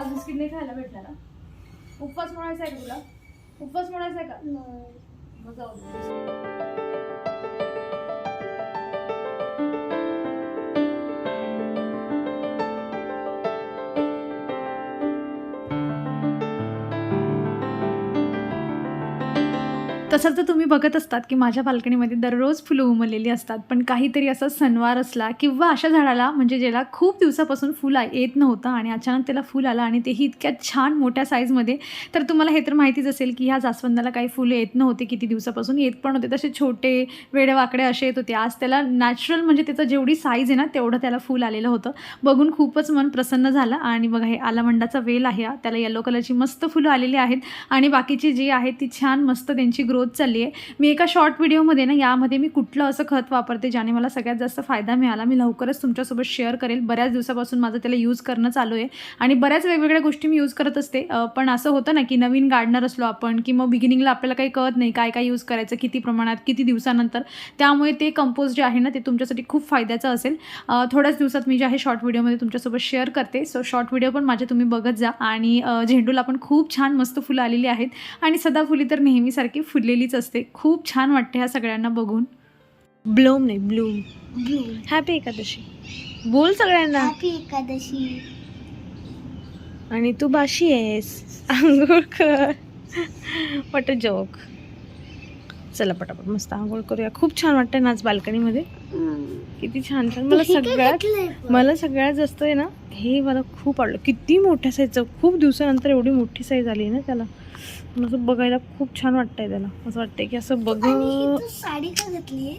आज बिस्किट नाही खायला भेटला ना? उपवास म्हणायचा आहे का तुला? उपवास म्हणायचा आहे का? मग जाऊ तसं तर तुम्ही बघत असतात की माझ्या बाल्कनीमध्ये दररोज फुलं उमललेली असतात पण काहीतरी असा सणवार असला किंवा अशा झाडाला म्हणजे ज्याला खूप दिवसापासून फुल आ- येत नव्हतं आणि अचानक त्याला फुल आलं आणि तेही इतक्या छान मोठ्या साईजमध्ये तर तुम्हाला हे तर माहितीच असेल की ह्या जास्वंदाला काही फुलं येत नव्हते किती दिवसापासून येत पण होते. तसे छोटे वेडेवाकडे असे येत होते. आज त्याला नॅचरल म्हणजे त्याचं जेवढी साईज आहे ना तेवढं त्याला फुल आलेलं होतं. बघून खूपच मन प्रसन्न झालं आणि बघा हे आलामंडाचा वेल आहे हा. त्याला येलो कलरची मस्त फुलं आलेली आहेत आणि बाकीची जी आहेत ती छान मस्त त्यांची ग्रोथ चालली आहे. मी एका शॉर्ट व्हिडिओमध्ये ना यामध्ये मी कुठलं असं खत वापरते ज्याने मला सगळ्यात जास्त फायदा मिळाला मी लवकरच तुमच्यासोबत शेअर करेल. बऱ्याच दिवसापासून माझं त्याला यूज करणं चालू आहे. आणि बऱ्याच वेगवेगळ्या गोष्टी मी यूज करत असते. पण असं होतं ना की नवीन गार्डनर असलो आपण की मग बिगिनिंगला आपल्याला काही कळत नाही काय काय यूज करायचं किती प्रमाणात किती दिवसानंतर. त्यामुळे ते कंपोज जे आहे ना ते तुमच्यासाठी खूप फायद्याचं असेल. थोड्याच दिवसात मी जे आहे शॉर्ट व्हिडिओमध्ये तुमच्यासोबत शेअर करते. सो शॉर्ट व्हिडिओ पण माझे तुम्ही बघत जा. आणि झेंडूला पण खूप छान मस्त फुलं आलेली आहेत. आणि सदाफुली तर नेहमीसारखी फुललेलीच असते. खूप छान वाटते ह्या सगळ्यांना बघून. ब्लूम नाही ब्लूम. हॅपी एकादशी. बोल सगळ्यांना. हॅपी एकादशी. आणि तू बाशी आहेस. आंघोळ कर. वॉट जोक चला पटापट मस्त आंघोळ करूया. खूप छान वाटतंय ना आज बाल्कनीमध्ये. किती छान छान. मला सगळ्यात मला सगळ्यात जास्त आहे ना हे मला खूप आवडलं. किती मोठ्या साईजचं खूप दिवसानंतर एवढी मोठी साईज आली ना त्याला. असं बघायला खूप छान वाटतंय त्याला. असं वाटतंय की असं बघ साडी का घातली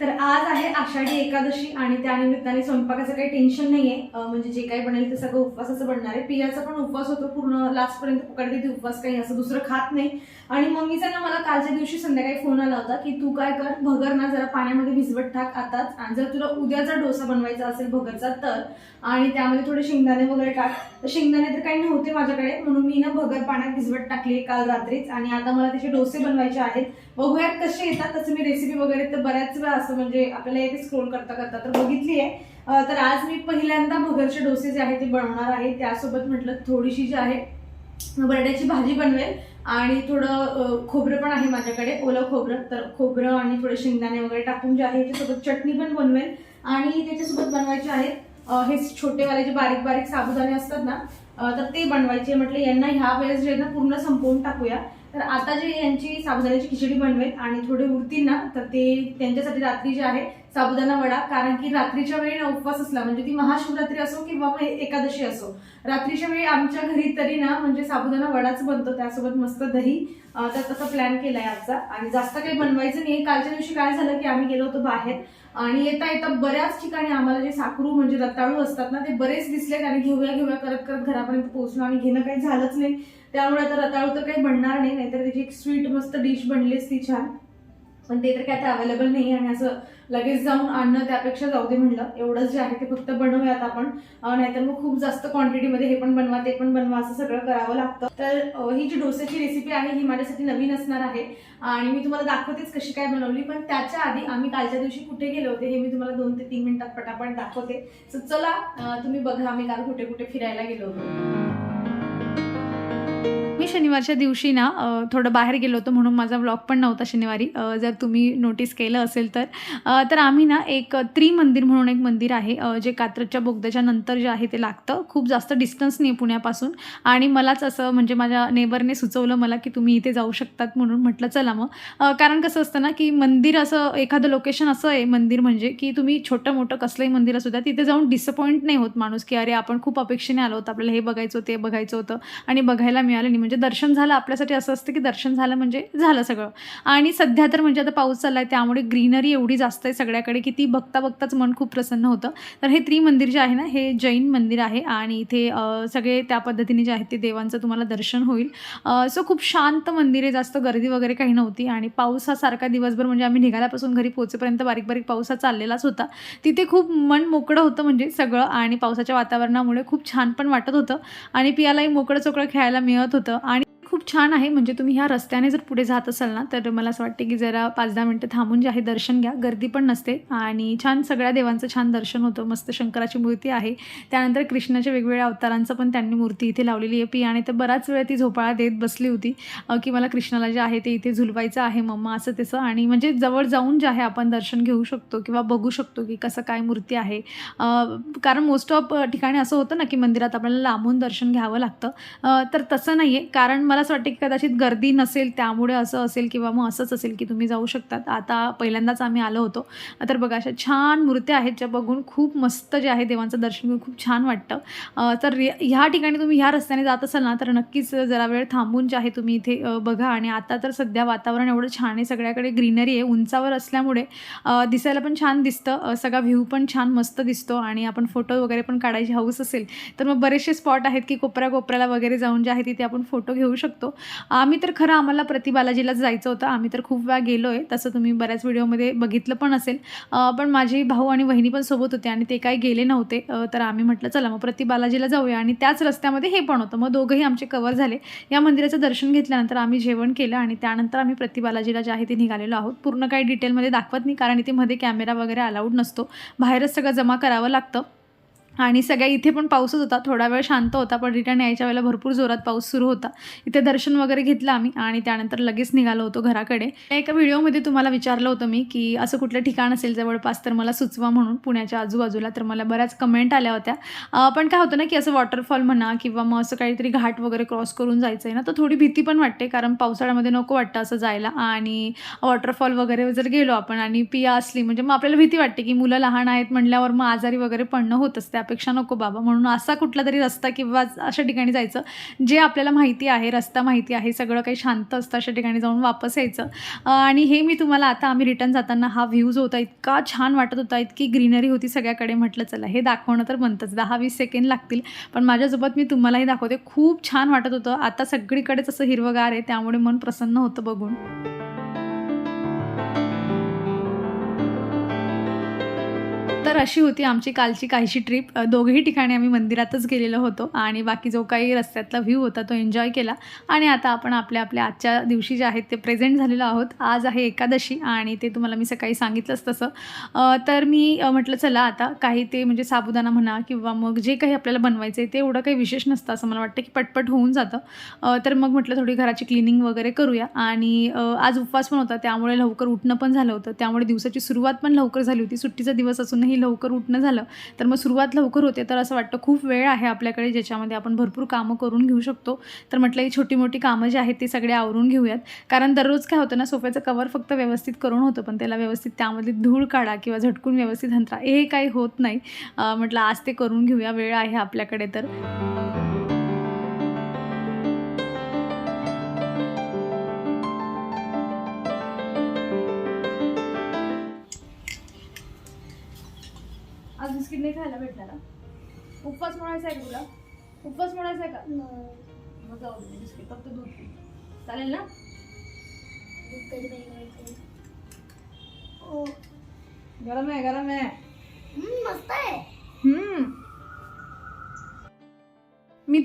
तर आज आहे आषाढी एकादशी आणि त्यानिमित्ताने स्वयंपाकाचं काही टेन्शन नाहीये. म्हणजे जे काही बनेल ते सगळं उपवासाचं बनणार आहे. पियाचा पण उपवास होतो पूर्ण लास्ट पर्यंत पकडते ती उपवास काही असं दुसरं खात नाही. आणि मम्मीचा ना मला कालच्या दिवशी संध्याकाळी फोन आला होता की तू काय कर भगर ना जरा पाण्यामध्ये भिजवत टाक आताच. आणि जर तुला उद्याचा डोसा बनवायचा असेल भगरचा तर. आणि त्यामध्ये थोडे शेंगदाणे वगैरे टाक. तर शेंगदाणे तर काही नव्हते माझ्याकडे म्हणून मी ना भगर पाण्यात भिजवत टाकली काल रात्रीच. आणि आता मला त्याचे डोसे बनवायचे आहेत. बघूयात कसे येतात तसं मी रेसिपी वगैरे तर बऱ्याच वेळा असं म्हणजे आपल्याला येते स्क्रोल करता करता तर बघितली आहे. तर आज मी पहिल्यांदा भगरचे डोसे जे आहे ते बनवणार आहे. त्यासोबत म्हटलं थोडीशी जी आहे बटाट्याची भाजी बनवेल आणि थोडं खोबरं पण आहे माझ्याकडे ओलं खोबरं. तर खोबरं आणि थोडे शेंगदाणे वगैरे टाकून जे आहे त्याच्यासोबत चटणी पण बनवेल. आणि त्याच्यासोबत बनवायचे आहेत हे छोटेवाले जे बारीक बारीक साबुदाणे असतात ना तर ते बनवायचे म्हटलं यांना ह्या वेळेस जे ना पूर्ण संपवून टाकूया. तर आता जे यांची साबुदाण्याची खिचडी बनवेल आणि थोडे उरतील ना तर ते त्यांच्यासाठी रात्री जे आहे साबुदाणा वडा कारण की रात्रीच्या वेळी ना उपवास असला म्हणजे ती महाशिवरात्री असो किंवा मग एकादशी असो रात्रीच्या वेळी आमच्या घरी तरी ना म्हणजे साबुदाणा वडाच बनतो त्यासोबत मस्त दही तर तसा प्लॅन केलाय आजचा आणि जास्त काही बनवायचं नाही. कालच्या दिवशी काय झालं की आम्ही गेलो होतो बाहेर आणि येता येता बऱ्याच ठिकाणी आम्हाला जे साखरू म्हणजे रताळू असतात ना ते बरेच दिसलेत आणि घेऊया घेऊया करत करत घरापर्यंत पोहोचलो आणि घेणं काही झालंच नाही. त्यामुळे आता रताळू तर काही बनणार नाही नाहीतर त्याची एक स्वीट मस्त डिश बनली असती छान. पण ते तर काय आता अवेलेबल नाही आणि असं लगेच जाऊन आणणं त्यापेक्षा जाऊ दे म्हणलं. एवढंच जे आहे ते फक्त बनवूयात आपण. नाहीतर मग खूप जास्त क्वांटिटीमध्ये हे पण बनवा ते पण बनवा असं सगळं करावं लागतं. तर ही जी डोस्याची रेसिपी आहे ही माझ्यासाठी नवीन असणार आहे. आणि मी तुम्हाला दाखवतेच कशी काय बनवली पण त्याच्या आधी आम्ही कालच्या दिवशी कुठे गेले होते हे मी तुम्हाला दोन ते तीन मिनिटात पटापट दाखवते. सो चला तुम्ही बघा आम्ही काल कुठे कुठे फिरायला गेलो होतो. शनिवारच्या दिवशी ना थोडं बाहेर गेलो होतो म्हणून माझा व्लॉग पण नव्हता शनिवारी. जर तुम्ही नोटीस केलं असेल तर. तर आम्ही ना एक त्रिमंदिर म्हणून एक मंदिर आहे जे कात्रजच्या बोगद्याच्या नंतर जे आहे ते लागतं. खूप जास्त डिस्टन्स नाही पुण्यापासून. आणि मलाच असं म्हणजे माझ्या नेबरने सुचवलं मला की तुम्ही इथे जाऊ शकतात म्हणून म्हटलं चला मग. कारण कसं असतं ना की मंदिर असं एखादं लोकेशन असं आहे मंदिर म्हणजे की तुम्ही छोटं मोठं कसलंही मंदिर असू द्या तिथे जाऊन डिसअपॉइंट नाही होत माणूस की अरे आपण खूप अपेक्षेने आलो होतो आपल्याला हे बघायचं होतं ते बघायचं होतं आणि बघायला मिळालं नाही. म्हणजे दर्शन झालं आपल्यासाठी असं असतं की दर्शन झालं म्हणजे झालं सगळं. आणि सध्या तर म्हणजे आता पाऊस चालला आहे त्यामुळे ग्रीनरी एवढी जास्त आहे सगळ्याकडे की ती बघता बघताच मन खूप प्रसन्न होतं. तर हे त्रिमंदिर जे आहे ना हे जैन मंदिर आहे आणि इथे सगळे त्या पद्धतीने जे आहेत ते देवांचं तुम्हाला दर्शन होईल. सो खूप शांत मंदिर आहे जास्त गर्दी वगैरे काही नव्हती आणि पाऊस हा सारखा दिवसभर म्हणजे आम्ही निघाल्यापासून घरी पोहोचेपर्यंत बारीक बारीक पाऊस हा चाललेलाच होता. तिथे खूप मन मोकळं होतं म्हणजे सगळं आणि पावसाच्या वातावरणामुळे खूप छान पण वाटत होतं आणि पियालाही मोकळं चोकळं खेळायला मिळत होतं खूप छान आहे. म्हणजे तुम्ही ह्या रस्त्याने जर पुढे जात असाल ना तर मला असं वाटते की जरा पाच दहा मिनटं थांबून जे आहे दर्शन घ्या. गर्दी पण नसते आणि छान सगळ्या देवांचं छान दर्शन होतं. मस्त शंकराची मूर्ती आहे. त्यानंतर कृष्णाच्या वेगवेगळ्या अवतारांचं पण त्यांनी मूर्ती इथे लावलेली आहे. पी आणि तर बराच वेळ ती झोपाळा देत बसली होती. की मला कृष्णाला जे आहे ते इथे झुलवायचं आहे मम्मा असं तसं. आणि म्हणजे जवळ जाऊन जे आहे आपण दर्शन घेऊ शकतो किंवा बघू शकतो की कसं काय मूर्ती आहे. कारण मोस्ट ऑफ ठिकाणी असं होतं ना की मंदिरात आपल्याला लांबून दर्शन घ्यावं लागतं. तर तसं नाही आहे कारण मला असं वाटतं की कदाचित गर्दी नसेल त्यामुळे असं असेल किंवा मग असंच असेल की तुम्ही जाऊ शकतात. आता पहिल्यांदाच आम्ही आलो होतो. तर बघा अशा छान मूर्त्या आहेत ज्या बघून खूप मस्त जे आहे देवांचं दर्शन घेऊन खूप छान वाटतं. तर ह्या ठिकाणी तुम्ही ह्या रस्त्याने जात असाल ना तर नक्कीच जरा वेळ थांबून जे आहे तुम्ही इथे बघा. आणि आता तर सध्या वातावरण एवढं छान आहे सगळ्याकडे ग्रीनरी आहे उंचावर असल्यामुळे दिसायला पण छान दिसतं. सगळा व्ह्यू पण छान मस्त दिसतो आणि आपण फोटो वगैरे पण काढायची हौस असेल तर मग बरेचसे स्पॉट आहेत की कोपऱ्या कोपऱ्याला वगैरे जाऊन जे आहे तिथे आपण फोटो घेऊ शकतो. आम्ही तर खरं आम्हाला प्रतिबालाजीला जायचं होतं. आम्ही तर खूप वेळा गेलो आहे तसं तुम्ही बऱ्याच व्हिडिओमध्ये बघितलं पण असेल. पण माझे भाऊ आणि वहिनी पण सोबत होते आणि ते काही गेले नव्हते. तर आम्ही म्हटलं चला मग प्रतिबालाजीला जाऊया. आणि त्याच रस्त्यामध्ये हे पण होतं. मग दोघंही आमचे कवर झाले. या मंदिराचं दर्शन घेतल्यानंतर आम्ही जेवण केलं आणि त्यानंतर आम्ही प्रतिबालाजीला जे आहे ते निघालेलो आहोत. पूर्ण काही डिटेलमध्ये दाखवत नाही कारण इथे मध्ये कॅमेरा वगैरे अलाउड नसतो. बाहेरच सगळं जमा करावं लागतं. आणि सगळ्या इथे पण पाऊसच होता. थोडा वेळ शांत होता पण रिटर्न यायच्या वेळेला भरपूर जोरात पाऊस सुरू होता. इथे दर्शन वगैरे घेतलं आम्ही आणि त्यानंतर लगेच निघालो होतो घराकडे. एका व्हिडिओमध्ये तुम्हाला विचारलं होतं मी की असं कुठलं ठिकाण असेल जवळपास तर मला सुचवा म्हणून. पुण्याच्या आजूबाजूला तर मला बऱ्याच कमेंट आल्या होत्या. पण काय होतं ना की असं वॉटरफॉल म्हणा किंवा मग असं काहीतरी घाट वगैरे क्रॉस करून जायचं आहे ना तर थोडी भीती पण वाटते. कारण पावसाळ्यामध्ये नको वाटतं असं जायला. आणि वॉटरफॉल वगैरे जर गेलो आपण आणि पिया असली म्हणजे मग आपल्याला भीती वाटते की मुलं लहान आहेत म्हटल्यावर मग आजारी वगैरे पडणं असते त्यापेक्षा नको बाबा. म्हणून असा कुठला तरी रस्ता किंवा अशा ठिकाणी जायचं जे आपल्याला माहिती आहे रस्ता माहिती आहे सगळं काही शांत असतं अशा ठिकाणी जाऊन वापस यायचं. आणि हे मी तुम्हाला आता आम्ही रिटर्न जाताना हा व्ह्यू जो होता इतका छान वाटत होता इतकी ग्रीनरी होती सगळ्याकडे. म्हटलं चला हे दाखवणं तर बनतंच. दहा वीस सेकंड लागतील पण माझ्यासोबत मी तुम्हालाही दाखवते. खूप छान वाटत होतं. आता सगळीकडेच असं हिरवगार आहे त्यामुळे मन प्रसन्न होतं बघून. तर अशी होती आमची कालची काहीशी ट्रिप दोघेही ठिकाणी आम्ही मंदिरातच गेलेलो होतो आणि बाकी जो काही रस्त्यातला व्ह्यू होता तो एन्जॉय केला. आणि आता आपण आपल्या आपल्या आजच्या दिवशी जे आहेत ते प्रेझेंट झालेलो आहोत. आज आहे एकादशी आणि ते तुम्हाला मी सकाळी सांगितलंच तसं. तर मी म्हटलं चला आता काही ते म्हणजे साबुदाणा म्हणा किंवा मग जे काही आपल्याला बनवायचं आहे ते एवढं काही विशेष नसतं असं मला वाटतं की पटपट होऊन जातं. तर मग म्हटलं थोडी घराची क्लिनिंग वगैरे करूया. आणि आज उपवास पण होता त्यामुळे लवकर उठणं पण झालं होतं. त्यामुळे दिवसाची सुरुवात पण लवकर झाली होती. सुट्टीचा दिवस असूनही लवकर उठणं झालं तर मग सुरुवात लवकर होते तर असं वाटतं खूप वेळ आहे आपल्याकडे ज्याच्यामध्ये आपण भरपूर कामं करून घेऊ शकतो. तर म्हटलं ही छोटी मोठी कामं जी आहेत ती सगळे आवरून घेऊयात. कारण दररोज काय होतं ना सोफ्याचं कवर फक्त व्यवस्थित करून होतं पण त्याला व्यवस्थित त्यामध्ये धूळ काढा किंवा झटकून व्यवस्थित हंतरा हे काही होत नाही. म्हटलं आज ते करून घेऊया वेळ आहे आपल्याकडे तर. बिस्किट नाही खायला भेटला ना उपवास म्हणायचा आहे का तुला? उपवास म्हणायचा आहे का? मग जाऊ दे बिस्किट फक्त दूध पी. चालेल ना? ओ गरम आहे गरम आहे. मस्त आहे.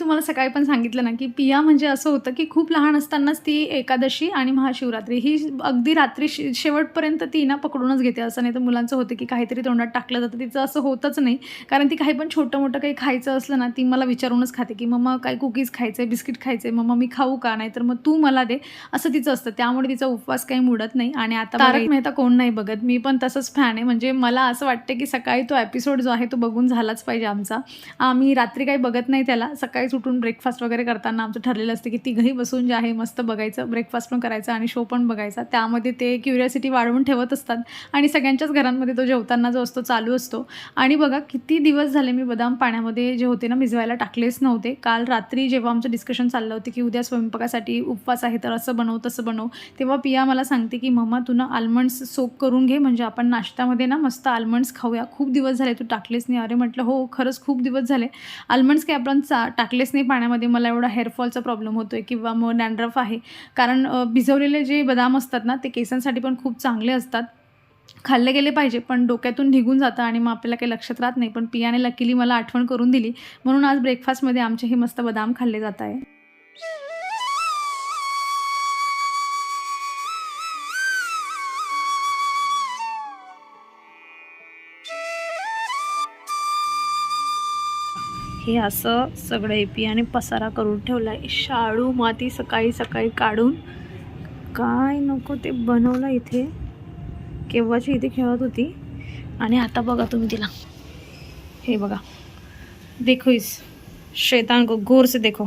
तुम्हाला सकाळी पण सांगितलं ना की पिया म्हणजे असं होतं की खूप लहान असतानाच ती एकादशी आणि महाशिवरात्री ही अगदी रात्री शे शेवटपर्यंत ती ना पकडूनच घेते. असं नाही तर मुलांचं होतं की काहीतरी तोंडात टाकलं जातं. तिचं असं होतच नाही. कारण ती काही पण छोटं मोठं काही खायचं असलं ना ती मला विचारूनच खाते की मम्मा काय कुकीज खायचे बिस्किट खायचे मम्मा मी खाऊ का? नाही तर मग तू मला दे. असं तिचं असतं. त्यामुळे तिचा उपवास काही मुडत नाही. आणि आता तारक मेहता कोण नाही बघत. मी पण तसंच फॅन आहे. म्हणजे मला असं वाटतं की सकाळी तो एपिसोड जो आहे तो बघून झालाच पाहिजे आमचा. आम्ही रात्री काही बघत नाही त्याला. सकाळीच उठून ब्रेकफास्ट वगैरे करताना आमचं ठरलेलं असतं की तिघंही बसून जे आहे मस्त बघायचं ब्रेकफास्ट पण करायचा आणि शो पण बघायचा. त्यामध्ये ते क्युरियासिटी वाढवून ठेवत असतात आणि सगळ्यांच्याच घरांमध्ये तो जेवताना जो असतो चालू असतो. आणि बघा किती दिवस झाले मी बदाम पाण्यामध्ये जे होते ना भिजवायला टाकलेच नव्हते. काल रात्री जेव्हा आमचं डिस्कशन चाललं होतं की उद्या स्वयंपाकासाठी उपवास आहे तर असं बनव तसं बनव. तेव्हा पिया मला सांगते की मम्मा तू ना आल्मंड्स सोक करून घे. म्हणजे आपण नाश्त्यामध्ये ना मस्त आल्मंड्स खाऊया. खूप दिवस झाले तू टाकलेच नाही. अरे म्हटलं हो खरंच खूप दिवस झाले. आल्मंड्स काही आपण चा टाकले टाकलेच नाही पाण्यामध्ये मला एवढा हेअरफॉलचा प्रॉब्लेम होतो आहे किंवा मग डॅन्ड्रफ आहे. कारण भिजवलेले जे बदाम असतात ना ते केसांसाठी पण खूप चांगले असतात. खाल्ले गेले पाहिजे पण डोक्यातून निघून जातं आणि मग आपल्याला काही लक्षात राहत नाही. पण पियाने लकीली मला आठवण करून दिली. म्हणून आज ब्रेकफास्टमध्ये आमचे हे मस्त बदाम खाल्ले जात आहे. हे असं सगळं एपी आणि पसारा करून ठेवला आहे शाळू माती सकाळी सकाळी काढून काय नको ते बनवलं इथे. केव्हाची इथे खेळत होती. आणि आता बघा तुम्ही तिला. हे बघा. देखो इस शैतान को गौर से देखो.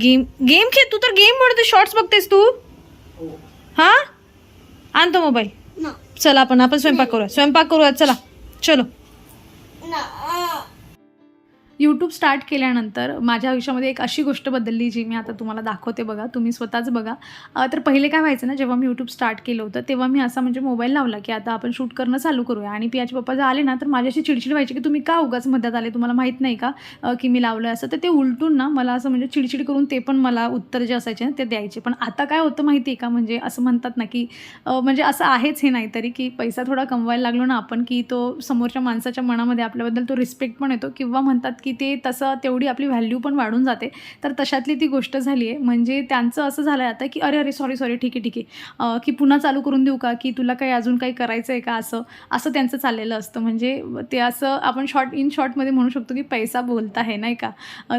गेम गेम खेळ तू तर गेम म्हणते शॉर्ट्स बघतेस तू. हा? आणतो मोबाईल चला आपण आपण स्वयंपाक करूया. स्वयंपाक करूया चला. चलो. ना. यूट्यूब स्टार्ट केल्यानंतर माझ्या आयुष्यामध्ये एक अशी गोष्ट बदलली जी मी आता तुम्हाला दाखवते बघा. तुम्ही स्वतःच बघा. तर पहिले काय व्हायचं ना जेव्हा मी यूट्यूब स्टार्ट केलं होतं तेव्हा मी असा म्हणजे मोबाईल लावला की आता आपण शूट करणं चालू करूया. आणि पियाचे पप्पा जर आले ना तर माझ्याशी चिडचिड व्हायची की तुम्ही का उगाच मध्यात आले? तुम्हाला माहीत नाही का की मी लावलं असं? तर ते उलटून ना मला असं म्हणजे चिडचिड करून ते पण मला उत्तर जे असायचे ना ते द्यायचे. पण आता काय होतं माहिती आहे का म्हणजे असं म्हणतात ना की म्हणजे असं आहेच हे नाहीतरी की पैसा थोडा कमवायला लागलो ना आपण की तो समोरच्या माणसाच्या मनामध्ये आपल्याबद्दल तो रिस्पेक्ट पण येतो. किंवा म्हणतात की ते तसं तेवढी आपली व्हॅल्यू पण वाढून जाते. तर तशातली ती गोष्ट झाली आहे म्हणजे त्यांचं असं झालं आहे आता की अरे अरे सॉरी सॉरी ठीक आहे ठीक आहे. की पुन्हा चालू करून देऊ का? की तुला काही अजून काही करायचं आहे का? असं असं त्यांचं चाललेलं असतं. म्हणजे ते असं आपण शॉर्ट इन शॉर्टमध्ये म्हणू शकतो की पैसा बोलता आहे नाही का?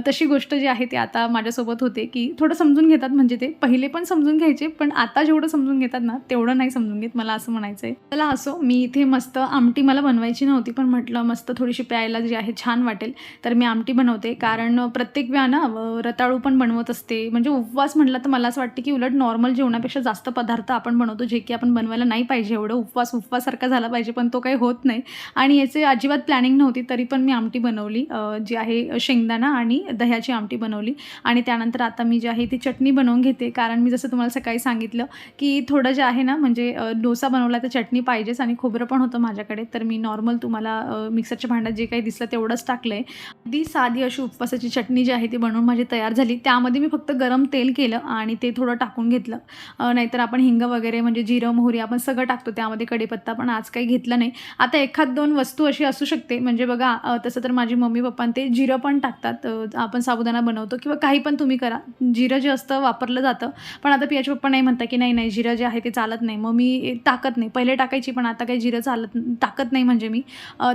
तशी गोष्ट जी आहे ती आता माझ्यासोबत होते की थोडं समजून घेतात म्हणजे ते. पहिले पण समजून घ्यायचे पण आता जेवढं समजून घेतात ना तेवढं नाही समजून घेत मला असं म्हणायचं आहे चला असो मी इथे मस्त आमटी मला बनवायची नव्हती पण म्हटलं मस्त थोडीशी प्यायला जी आहे छान वाटेल. तर मी आमटी बनवते. कारण प्रत्येक वेळा ना रताळू पण बनवत असते. म्हणजे उपवास म्हटलं तर मला असं वाटतं की उलट नॉर्मल जेवणापेक्षा जास्त पदार्थ आपण बनवतो जे की आपण बनवायला नाही पाहिजे. एवढं उपवास उपवासारखा झाला पाहिजे पण तो काही होत नाही. आणि याचे अजिबात प्लॅनिंग नव्हती तरी पण मी आमटी बनवली. जी आहे शेंगदाणा आणि दह्याची आमटी बनवली. आणि त्यानंतर आता मी जी आहे ती चटणी बनवून घेते. कारण मी जसं तुम्हाला सकाळी सांगितलं की थोडं जे आहे ना म्हणजे डोसा बनवला तर चटणी पाहिजेच आणि खोबरं पण होतं माझ्याकडे. तर मी नॉर्मल तुम्हाला मिक्सरच्या भांड्यात जे काही दिसलं तेवढंच टाकलं आहे अगदी साधी अशी उपवासाची चटणी जी आहे ती बनवून माझी तयार झाली. त्यामध्ये मी फक्त गरम तेल केलं आणि ते थोडं टाकून घेतलं. नाहीतर आपण हिंग वगैरे म्हणजे जिरं मोहरी आपण सगळं टाकतो. त्यामध्ये कढीपत्ता पण आज काही घेतलं नाही. आता एखाद दोन वस्तू अशी असू शकते. म्हणजे बघा तसं तर माझी मम्मी पप्पा ते जिरं पण टाकतात. आपण साबुदाणा बनवतो किंवा काही पण तुम्ही करा. जिरं जे असतं वापरलं जातं. पण आता पियाचे पप्पा नाही म्हणता की नाही नाही जिरं जे आहे ते चालत नाही. मग मी टाकत नाही. पहिले टाकायची पण आता काही जिरं चालत टाकत नाही म्हणजे मी.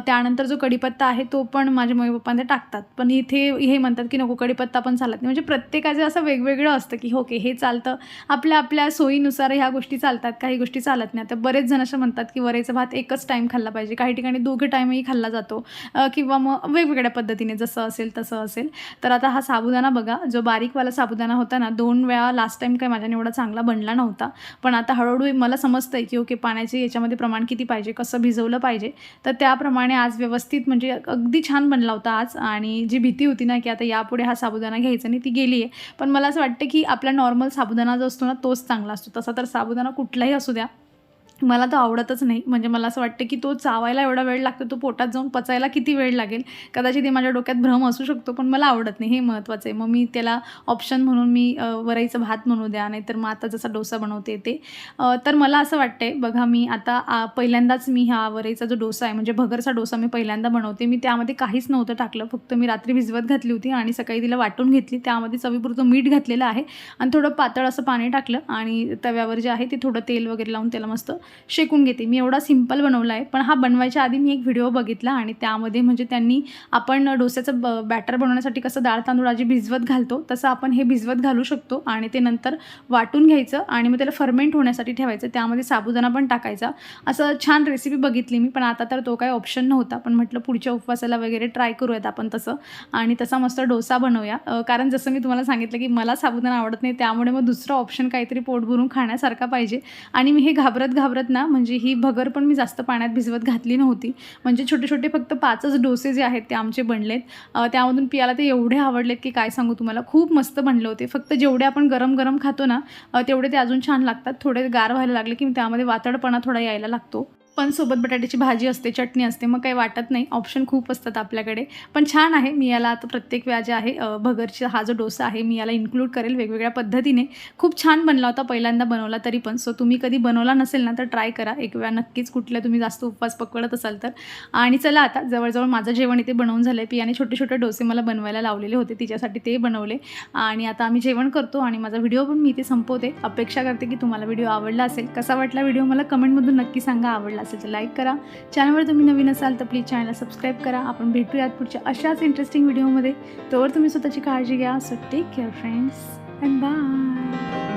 त्यानंतर जो कढीपत्ता आहे तो पण माझ्या मम्मी पप्पा टाक टाकतात पण इथे हे म्हणतात की नको कडीपत्ता पण चालत नाही. म्हणजे प्रत्येकाचं असं वेगवेगळं असतं की ओके हे चालतं. आपल्या आपल्या सोयीनुसार ह्या गोष्टी चालतात काही गोष्टी चालत नाही. तर बरेच जण असं म्हणतात की वरेचा भात एकच टाईम खाल्ला पाहिजे. काही ठिकाणी दोघं टाईमही खाल्ला जातो. किंवा मग वेगवेगळ्या पद्धतीने जसं असेल तसं असेल. तर आता हा साबुदाणा बघा. जो बारीकवाला साबुदाणा होता ना दोन वेळा लास्ट टाईम काही माझ्याने एवढा चांगला बनला नव्हता. पण आता हळूहळू मला समजतं आहे की ओके पाण्याचे याच्यामध्ये प्रमाण किती पाहिजे? कसं भिजवलं पाहिजे? तर त्याप्रमाणे आज व्यवस्थित म्हणजे अगदी छान बनला होता आज. आणि जी भीती होती ना की आता यापुढे हा साबुदाणा घ्यायचा नाही ती गेली आहे पण मला असं वाटतं की आपला नॉर्मल साबुदाणा जो असतो ना तोच चांगला असतो. तसा तर साबुदाणा कुठलाही असू द्या. मला तो आवडतच नाही. म्हणजे मला असं वाटतं की तो चावायला एवढा वेळ लागतो तो पोटात जाऊन पचायला किती वेळ लागेल? कदाचित हे माझ्या डोक्यात भ्रम असू शकतो पण मला आवडत नाही. हे महत्त्वाचं आहे. मग मी त्याला ऑप्शन म्हणून मी अ, वरईचं भात म्हणू द्या नाहीतर मग आता जसा डोसा बनवते ते. तर मला असं वाटतंय बघा मी आता आ, पहिल्यांदाच मी हा वरईचा जो डोसा आहे म्हणजे भगरचा डोसा मी पहिल्यांदा बनवते. मी त्यामध्ये काहीच नव्हतं टाकलं. फक्त मी रात्री भिजवत घातली होती आणि सकाळी तिला वाटून घेतली. त्यामध्ये चवीपुरतं मीठ घातलेलं आहे आणि थोडं पातळ असं पाणी टाकलं आणि तव्यावर जे आहे ते थोडं तेल वगैरे लावून त्याला मस्त शेकून घेते. मी एवढा सिंपल बनवला आहे. पण हा बनवायच्या आधी मी एक व्हिडिओ बघितला आणि त्यामध्ये म्हणजे त्यांनी आपण डोस्याचं ब बॅटर बनवण्यासाठी कसं डाळ तांदूळ आधी भिजवत घालतो तसं आपण हे भिजवत घालू शकतो आणि ते नंतर वाटून घ्यायचं आणि मग त्याला फर्मेंट होण्यासाठी ठेवायचं. त्यामध्ये साबुदाणा पण टाकायचा. असं छान रेसिपी बघितली मी पण आता तर तो काही ऑप्शन नव्हता. पण म्हटलं पुढच्या उपवासाला वगैरे ट्राय करूयात आपण तसं. आणि तसा मस्त डोसा बनवूया. कारण जसं मी तुम्हाला सांगितलं की मला साबुदाणा आवडत नाही त्यामुळे मग दुसरं ऑप्शन काहीतरी पोट भरून खाण्यासारखा पाहिजे. आणि मी हे घाबरत घाबरत ना म्हणजे ही भगर पण मी जास्त पाण्यात भिजवत घातली नव्हती. म्हणजे छोटे छोटे फक्त पाचच डोसे जे आहेत ते आमचे बनलेत. त्यामधून पियाला ते एवढे आवडलेत की काय सांगू तुम्हाला खूप मस्त बनले होते. फक्त जेवढे आपण गरम गरम खातो ना तेवढे ते अजून छान लागतात. थोडे गार व्हायला लागले की त्यामध्ये वातडपणा थोडा यायला लागतो. पण सोबत बटाट्याची भाजी असते चटणी असते मग काही वाटत नाही. ऑप्शन खूप असतात आपल्याकडे. पण छान आहे मी याला आता प्रत्येक वेळा जे आहे भगरची भगरचा हा जो डोसा आहे मी याला इन्क्लूड करेल वेगवेगळ्या पद्धतीने. खूप छान बनला होता पहिल्यांदा बनवला तरी पण. सो तुम्ही कधी बनवला नसेल ना तर ट्राय करा. एक वेळा नक्कीच कुठल्या तुम्ही जास्त उपवास पकडत असाल तर. आणि चला आता जवळजवळ माझं जेवण इथे बनवून झालं आहे पियाने छोटे छोटे डोसे मला बनवायला लावलेले होते तिच्यासाठी ते बनवले. आणि आता आम्ही जेवण करतो आणि माझा व्हिडिओ पण मी इथे संपवते. अपेक्षा करते की तुम्हाला व्हिडिओ आवडला असेल. कसा वाटला व्हिडिओ मला कमेंटमधून नक्की सांगा आवडला असेल तर लाईक करा. चॅनलवर तुम्ही नवीन असाल तर प्लीज चॅनल सबस्क्राईब करा. आपण भेटूयात पुढच्या अशाच इंटरेस्टिंग व्हिडिओमध्ये तोवर तुम्ही स्वतःची काळजी घ्या. So take care friends and bye